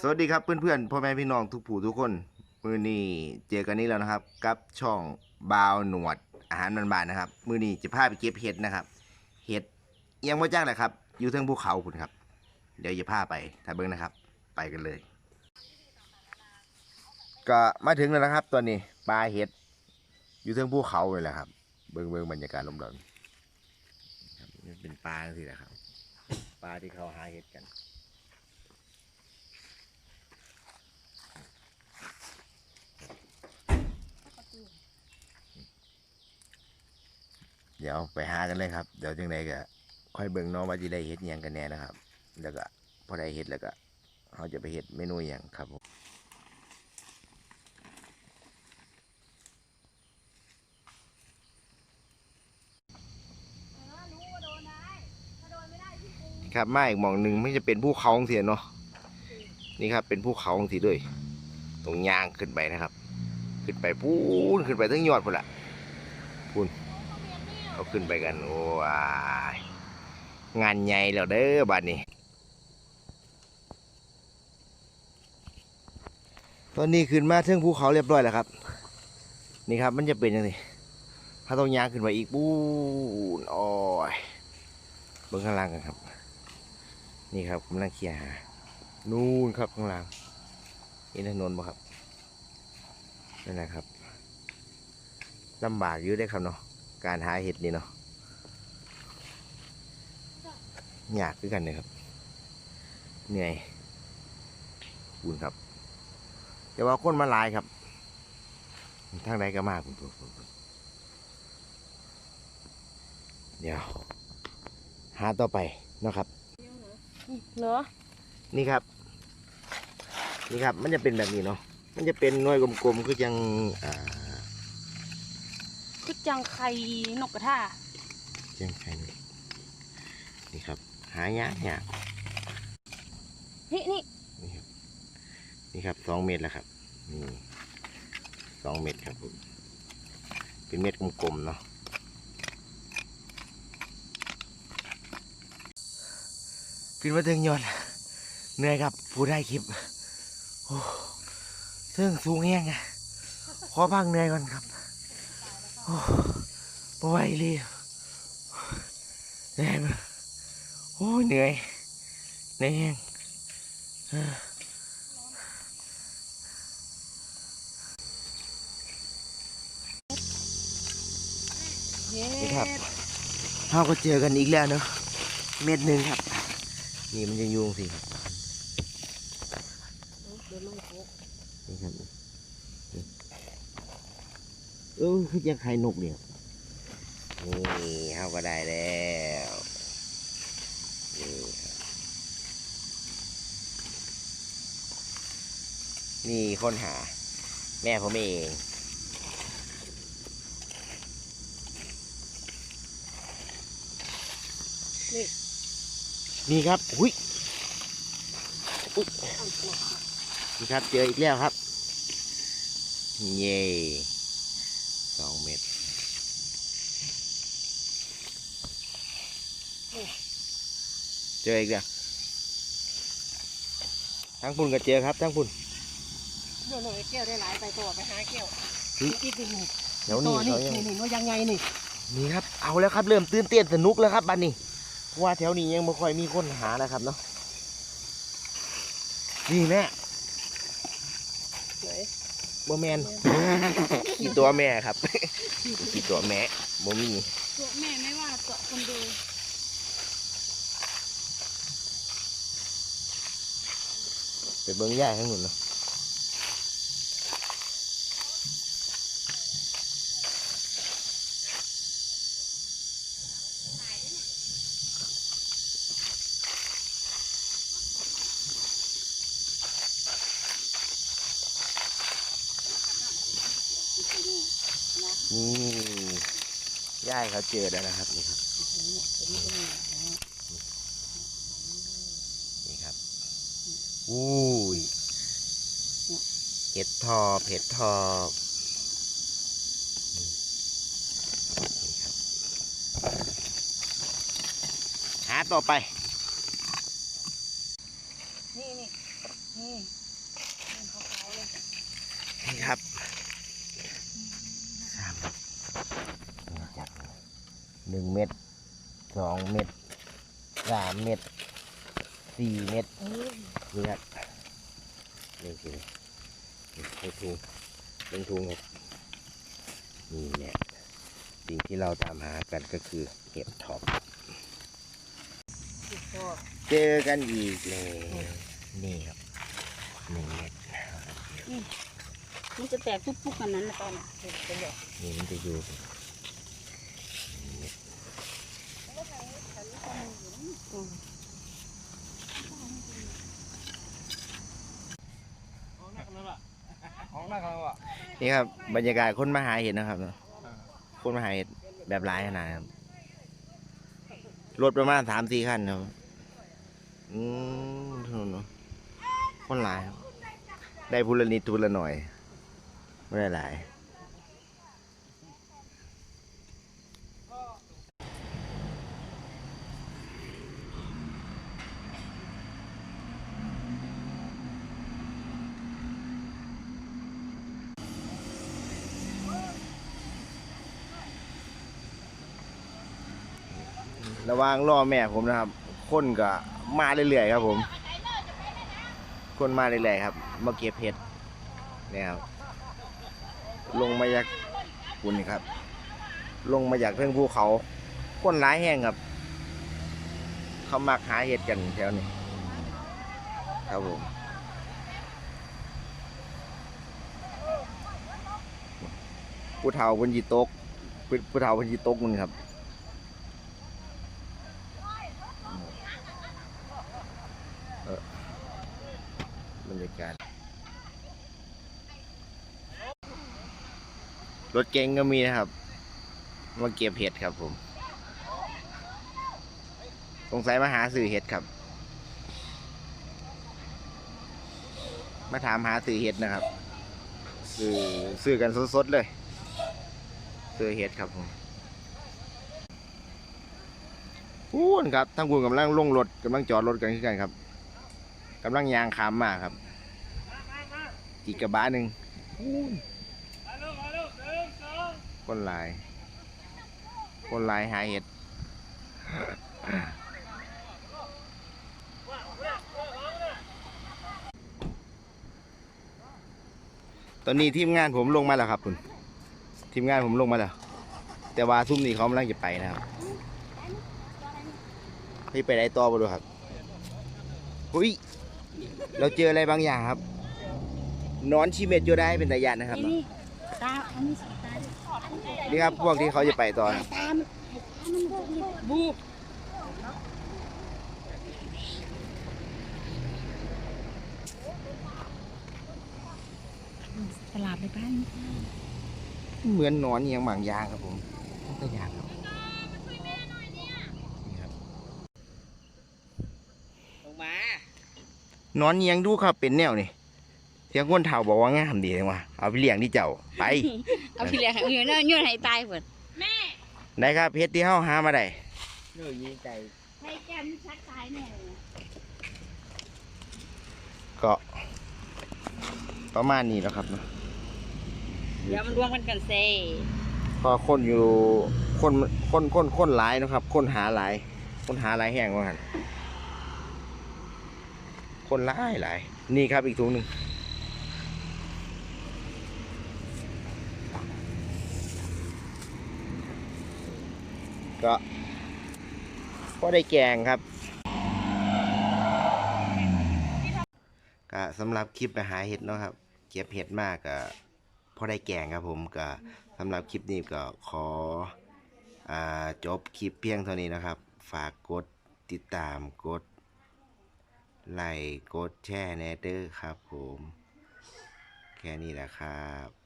สวัสดีครับเพื่อนๆพ่อแม่พี่น้องทุกผู้ทุกคนมือนี้เจอกันนี้แล้วนะครับ กับช่องบาวหนวดอาหารบานๆนะครับ มือนี้จะพาไปเก็บเห็ดนะครับเห็ดยังไมาจ้างเลยครับ อยู่เทิงภูเขาคุณครับ เดี๋ยวจะพาไปถ้าเบิ้งนะครับ ไปกันเลย ก็มาถึงแล้วนะครับ ตอนนี้ปลาเห็ดอยู่เทิงภูเขาเลยแหละครับ เบิ้งเบิ้งบรรยากาศลมดอนครับนี่เป็นปลาสิแหละครับปลาที่เขาหาเห็ดกัน เดี๋ยวไปหากันเลยครับ เดี๋ยวจังใดก็ค่อยเบิ่งน้องว่าจะได้เฮ็ดยังกันแน่นะครับ แล้วก็พอได้เฮ็ดแล้วก็เขาจะไปเฮ็ดเมนูหยังครับผมครับมาอีกหมองหนึ่งไม่จะเป็นภูเขาเสียเนาะนี่ครับ เป็นภูเขาสีด้วย ตรงยางขึ้นไปนะครับ ขึ้นไปพูนขึ้นไปทั้งยอดพุ่นละพูน เอาขึ้นไปกัน โอ้ยงานใหญ่แล้วเด้อบัดนี้ ตอนนี้ขึ้นมาถึงภูเขาเรียบร้อยแล้วครับ นี่ครับมันจะเป็นยังไงถ้าต้องยางขึ้นไปอีกปูนโอ้ยเบิ่งข้างล่างกันครับ นี่ครับกำลังเคลียร์หานู่นครับข้างล่างเห็นถนนบ่ครับนั่นแหละครับลำบากอยู่ได้ครับเนาะ การหาเห็ดนี่เนาะยากคือกันเลยครับ เหนื่อยคูณครับ แต่ว่าคนมาหลายครับทางใดก็มาคุณผู้เดี๋ยว หาต่อไปเนาะครับเหรอนี่ครับ นี่ครับ มันจะเป็นแบบนี้เนาะ มันจะเป็นหน่วยกลมๆ คือจังอ่า คือจังไข่นกกระทาจังไข่นี่นี่ครับ หายากยากนี่นี่นี่ครับนี่ครับสองเม็ดแล้วครับนี่สองเม็ดครับผมเป็นเม็ดกลมๆเนาะขึ้นมาถึงยอดเหนื่อยครับผู้ได้คลิปโอ้เทิงสูงแห้งอะขอพักเหนื่อยก่อนครับโอ้ บ่ไหวเลยเหนื่อยโอ้เหนื่อยนื่อยแห้งเออเย้นี่ครับเราก็เจอกันอีกแล้วเนาะเม็ดหนึ่งครับ นี่มันจะยุงสิครับนี่ครับ เออคือยังไข่นกเนี่ยนี่เขาก็ได้แล้วนี่ครับนี่คนหา แม่ผมเองนี่นี่ครับอุ้ยอุ๊ยเอาตัวนี่ครับเจออีกแล้วครับ เย่สองเม็ด เจออีกแล้วทั้งพุ่นก็เจอครับทั้งพุ่นเดี๋ยวหน่อยแก้วได้หลายไปตัวไปหาแก้วอุ๊ยอีกหนึ่งเดี๋ยวตันี่วนี่เขายังนี่นี่ว่ายังไงนี่นี่ครับเอาแล้วครับเริ่มตื่นเต้นสนุกแล้วครับบัดนี้เพราะว่าแถวนี้ยังไม่ค่อยมีคนหานะครับเนาะนี่แม่ไหนบ่แมนกี่ตัวแม่ครับกี่ตัวแม่บ่มีตัวแม่ไม่ว่าตัวคนดู ไปเบิ้งย่าข้างนู้นเนาะนี่ย่ายเขาเจอแล้วนะครับนี่ครับ นี่ครับ อู้ยเห็ดทอบเห็ดทอบนี่ครับหาต่อไป นี่นี่นี่นี่มันขาวๆเลยนี่ครับสามนี่จับหนึ่งเม็ดสองเม็ดสามเม็ดสี่เม็ดเออ นี่ครับนี่คือนี่ให้ทุงเป็นทุงครับนี่เนี่ยสิ่งที่เราตามหากันก็คือเห็ดท็อปสุดยอดเจอกันอีกเลยนี่ครับหนึ่งเม็ดมันจะแตกทุกๆกันนั้นนะตอนน่ะเป็นแบบนี่มันจะอยู่ ของหน้าเขาอะ นี่ครับบรรยากาศคนมาหาเห็ดนะครับ คนมาหาเห็ดแบบหลายขนาดครับรถประมาณสามสี่คันครับอืมถนนเนอะคนหลายครับได้พูละนิดทุละหน่อยไม่ได้หลาย ระว่างรอแม่ผมนะครับ คนก็มาเรื่อยๆครับ ผม คนมาเรื่อยๆครับมาเก็บเห็ดเนี่ยครับ ลงมาจากคุณนี่ครับ ลงมาจากเพื่งภูเขา คนร้ายแห้งครับ เขามักหาเห็ดกันแถวนี้ครับผมผู้เฒ่าพิ่นยีตกผู้เฒ่าพิ่นยีตกมันครับ รรยกาศรถเก๋งก็มีนะครับ มาเก็บเห็ดครับผม สงสัยมาหาสื่อเห็ดครับ มาถามหาสื่อเห็ดนะครับสื่อสื่อกันสดๆเลยสื่อเห็ดครับผมพูนครับทั้งคุณกำลังลงรถกำลังจอดรถกันขึ้นกันครับกำลังยางขามมาครับ อีกกระบะหนึ่งคนลายคนลายหาเห็ดตอนนี้ทีมงานผมลงมาแล้วครับคุณทีมงานผมลงมาแล้ว แต่ว่าซุ่มนี้เขากำลังจะไปนะครับพี่ไปได้ต่อบ่ดูครับอุ้ยเราเจออะไรบางอย่างครับ หนอนชีเม็ดโยได้เป็นตายานนะครับนี่นี่ตาอันนี้สีตาดินี่ครับพวกที่เขาจะไปต่อนะตามันตามันบูบตลาดไปบ้านเหมือนหนอนอหย่างบางอย่างครับผมตายานครับนี่ครับลงมา หนอนเนียงดูครับเป็นแนวนี่เสียงคนเฒ่าบอกว่างามดีเลยว่ะเอาไปเลี้ยงที่เจ้าไป เอาพี่เลี้ยงให้เงินเงินให้ตายเพิ่นได้ครับเพชรที่เฮาหามาได้เนื้อยีใจให้แก้มชักตายแน่เลยก็ประมาณนี้แล้วครับเนาะเดี๋ยวมันรวมกันกันเซ่ก็คนอยู่คนคนคนคนหลายเนาะครับ คนหาหลาย คนหาหลายแห่งว่าหันคนหลายหลายนี่ครับอีกถุงหนึ่ง ก็ก็ได้แกงครับก็สำหรับคลิปไปหาเห็ดเนาะครับ เก็บเห็ดมากก็พอได้แกงครับผมก็สำหรับคลิปนี้ก็ขออจบคลิปเพียงเท่านี้นะครับ ฝากกดติดตามกดไลค์กดแชร์แนเดอร์ครับผม แค่นี้แหละครับ